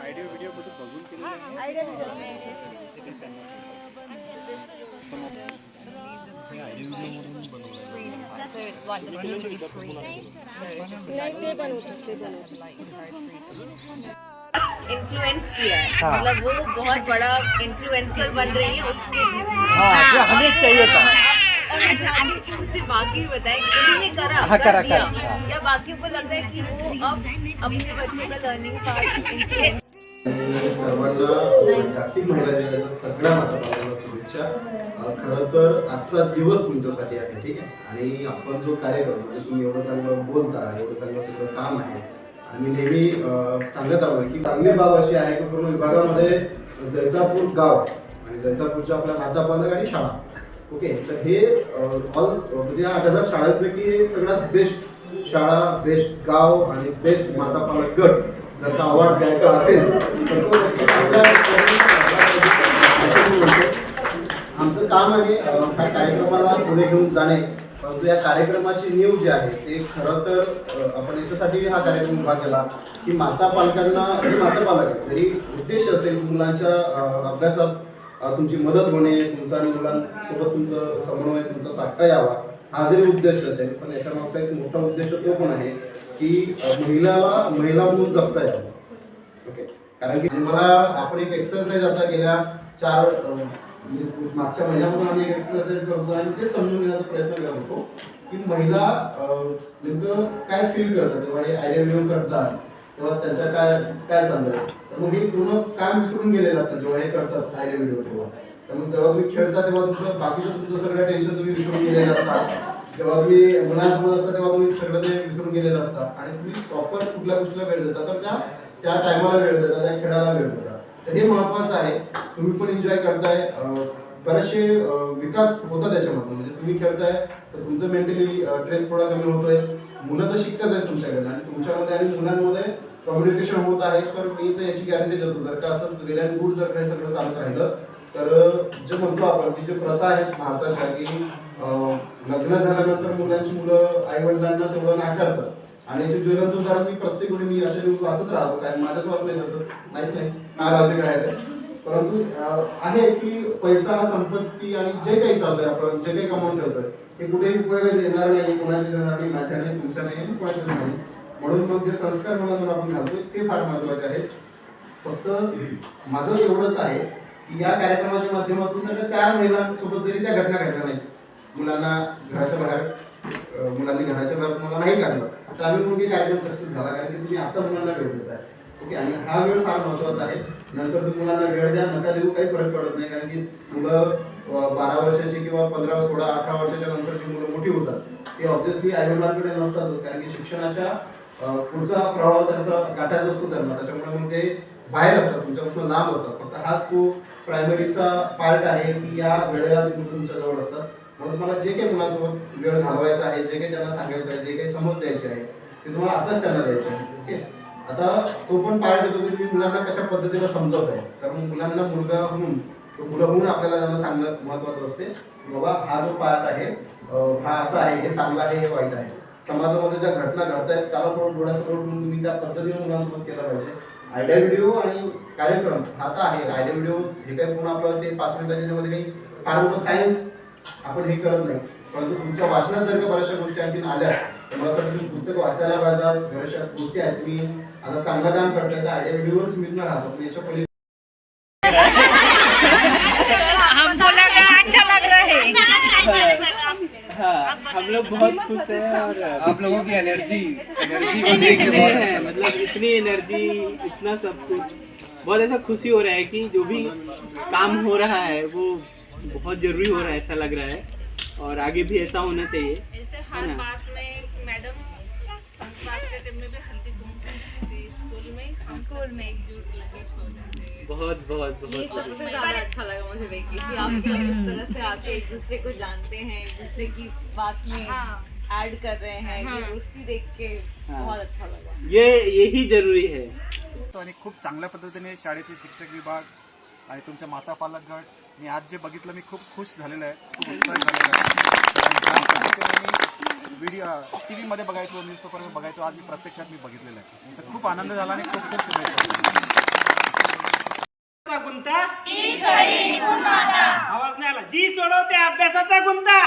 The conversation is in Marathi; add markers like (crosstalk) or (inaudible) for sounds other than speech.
आयडिया व्हिडिओ बद्दल बघून केलेलं So like the theme would be free. So just like like influence KIA है। मतलब वो बहुत बड़ा इन्फ्लुएंसर बन रही है उसके हाँ हमें चाहिए था। और बाकी बताए। उन्होंने करा हाँ, कर करा, दिया। हाँ। या बाकियों को लग रहा है कि वो अब अपने बच्चों का लर्निंग पार्ट इन्फ्लुएंस सर्वांना जागतिक महिला दिनाच्या सगळ्या माता शुभेच्छा. खरं तर आजचा दिवस तुमच्यासाठी आहे ठीक आहे? आणि आपण जो कार्यक्रम म्हणजे तुम्ही एवढं चांगलं बोलता एवढं चांगलं सगळं काम आहे आणि नेहमी सांगत आलो की चांगली बाब अशी आहे की पूर्ण विभागामध्ये जैतापूर गाव आणि जैतापूरच्या आपल्या माता पालक आणि शाळा ओके? तर हे ऑल म्हणजे आठ हजार शाळांपैकी सगळ्यात बेस्ट शाळा बेस्ट गाव आणि बेस्ट माता पालक गट जर का अवॉर्ड द्यायचा असेल तर तो आमचं काम आहे ह्या कार्यक्रमाला पुढे घेऊन जाणे. परंतु या कार्यक्रमाची नीव जी आहे ते खरं तर आपण याच्यासाठी हा कार्यक्रम उभा केला की माता पालकांना माता पालक जरी उद्देश असेल मुलांच्या अभ्यासात तुमची मदत होणे तुमचा आणि मुलांसोबत तुमचं समन्वय तुमचा साधता यावा हा जरी उद्देश असेल पण याच्या मागचा एक मोठा उद्देश तो पण आहे की महिलाला महिला म्हणून जगता यावं ओके? कारण की मला आपण एक एक्सरसाइज आता गेल्या चार म्हणजे मागच्या महिन्यापासून आम्ही एक एक्सरसाइज करतो आणि ते समजून घेण्याचा प्रयत्न करत होतो की महिला नेमकं काय फील करतात? जेव्हा हे आयडिया करतात तेव्हा त्यांच्या काय काय चाललंय? तर मग हे पूर्ण काम विसरून गेलेलं असतं जेव्हा हे करतात आयडिया व्हिडिओ तेव्हा त्यामुळे जेव्हा तुम्ही खेळता तेव्हा तुमचं बाकीचं तुमचं सगळं टेन्शन तुम्ही विसरून गेलेलं असतात. जेव्हा तुम्ही मुलांसोबत असता तेव्हा तुम्ही सगळं ते विसरून गेलेलं असतात. आणि तुम्ही प्रॉपर कुठल्या गोष्टीला वेळ देता तर त्या त्या टायमाला वेळ देता त्या खेळाला वेळ देता. तर हे महत्वाचं आहे. तुम्ही पण एन्जॉय करताय. बरेचसे विकास होतात त्याच्यामधून म्हणजे तुम्ही खेळताय तर तुमचं मेंटली स्ट्रेस थोडा कमी होतोय. मुलं तर शिकतात आहेत तुमच्याकडे आणि तुमच्यामध्ये आणि मुलांमध्ये कम्युनिकेशन होत आहे. तर मी तर याची गॅरंटी देतो. जर का असं वेल अँड गुड जर काही सगळं चालत राहिलं तर जे म्हणतो आपण की जे प्रथा आहेत भारताच्या की लग्न झाल्यानंतर मुलांची मुलं आई वडिलांना तेवढं नाकारतात आणि याचे ज्वलंत उदाहरण मी प्रत्येक वेळी मी असे न्यूज वाचत राहतो काय माझ्याच वाचलं जातं माहीत नाही ना राहते काय ते. परंतु आहे की पैसा संपत्ती आणि जे काही चाललंय आपण जे काही कमावून ठेवतोय ते कुठेही उपयोगात येणार नाही कोणाच्या येणार नाही माझ्या नाही तुमच्या नाही आणि नाही. म्हणून मग जे संस्कार मुलांवर आपण घालतोय ते फार महत्त्वाचे आहेत. फक्त माझं एवढंच आहे या कार्यक्रमाच्या माध्यमातून जर चार महिलांसोबत जरी त्या घटना घडल्या नाहीत मुलांना घराच्या बाहेर मुलांनी घराच्या बाहेर मुलांना नाही काढलं तर आम्ही म्हणून कार्यक्रम सक्सेस झाला कारण की तुम्ही आता मुलांना वेळ देत आहे ओके आणि हा वेळ फार महत्त्वाचा आहे. नंतर तुम्ही मुलांना वेळ द्या नका देऊ काही फरक पडत नाही कारण की मुलं बारा वर्षाची किंवा पंधरा सोळा अठरा वर्षाच्या नंतरची मुलं मोठी होतात. ते ऑब्विसली आईवडिलांकडे नसतातच कारण की शिक्षणाच्या पुढचा प्रभाव त्यांचा गाठायचा असतो त्यांना. त्याच्यामुळे मग ते बाहेर असतात तुमच्यापासून लांब असतात. फक्त हाच तो प्रायमरीचा पार्ट आहे की या वेळेला ते तुमच्या जवळ असतात. म्हणून तुम्हाला जे काही मुलांसोबत वेळ घालवायचा आहे जे काही त्यांना सांगायचं आहे जे काही समज द्यायचे आहे ते तुम्हाला आताच त्यांना द्यायचे आहे. ओके आता तो पण पार्ट येतो की तुम्ही मुलांना कशा पद्धतीने समजवत आहे कारण मुलांना मुलगा होऊन तो मुलं होऊन आपल्याला त्यांना सांगणं महत्वाचं असते. बाबा हा जो पार्ट आहे हा असा आहे हे चांगला आहे हे वाईट आहे. समाजामध्ये ज्या घटना घडत आहेत त्याला थोडं डोळ्यासमोर ठेवून तुम्ही त्या पद्धतीने मुलांसोबत केला पाहिजे. आयडिया व्हिडिओ आणि कार्यक्रम हा तर आहे. आयडिया व्हिडिओ हे काही पूर्ण आपलं ते पाच मिनिटाच्या याच्यामध्ये काही फार मोठं सायन्स आपण हे करत नाही. परंतु तुमच्या वाचनात जर का बऱ्याचशा गोष्टी आणखी आल्या तर मला असं वाटतं तुम्ही पुस्तक वाचायला पाहिजे बऱ्याचशा गोष्टी आहेत. तुम्ही आता चांगलं काम करताय तर आयडिया व्हिडिओवरच मिळणार आहात पण याच्या पहिले हम लोग बहुत खुश हैं और आप लोगों की एनर्जी एनर्जी को (laughs) देख के बहुत अच्छा मतलब इतनी एनर्जी इतना सब कुछ। बहुत ऐसा खुशी हो रहा है कि जो भी काम हो रहा है वो बहुत ज़रूरी हो रहा है ऐसा लग रहा है। और आगे भी ऐसा होना चाहिए। ऐसे हर बात में मैडम संस्कार के टाइम में भी स्कूल में। हो हैं बहुत बहुत। ये बहुत सबसे ज़्यादा अच्छा लगा मुझे देख के कि आप सब इस तरह से आके एक दूसरे को जानते हैं एक दूसरे की बात में हाँ। ऐड कर रहे हैं ये दोस्ती देख के हाँ. बहुत अच्छा लगा। ये यही ज़रूरी है। तो आणि खूप चांगल्या पद्धतीने शाळेचे शिक्षक विभाग आणि तुमच्या माता पालक गट मी आज जे बघितलं मी खूप खुश झालेलो आहे. खूप उत्साहित झालेलो आहे. व्हिडिओ टी व्हीमध्ये बघायचो न्यूजपेपरमध्ये बघायचो आज मी प्रत्यक्षात मी बघितलेलं आहे. तर खूप आनंद झाला आणि खूप खूप शुभेच्छा. गुंता. आवाज नाही आला. जी सोडवते अभ्यासाचा गुंता.